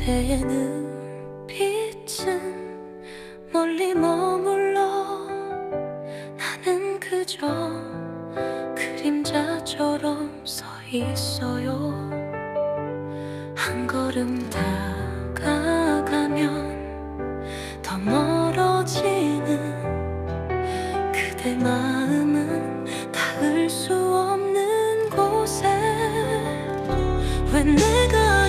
그대의 눈빛은 멀리 머물러 나는 그저 그림자처럼 서 있어요. 한 걸음 다가가면 더 멀어지는 그대 마음은 닿을 수 없는 곳에 왜 내가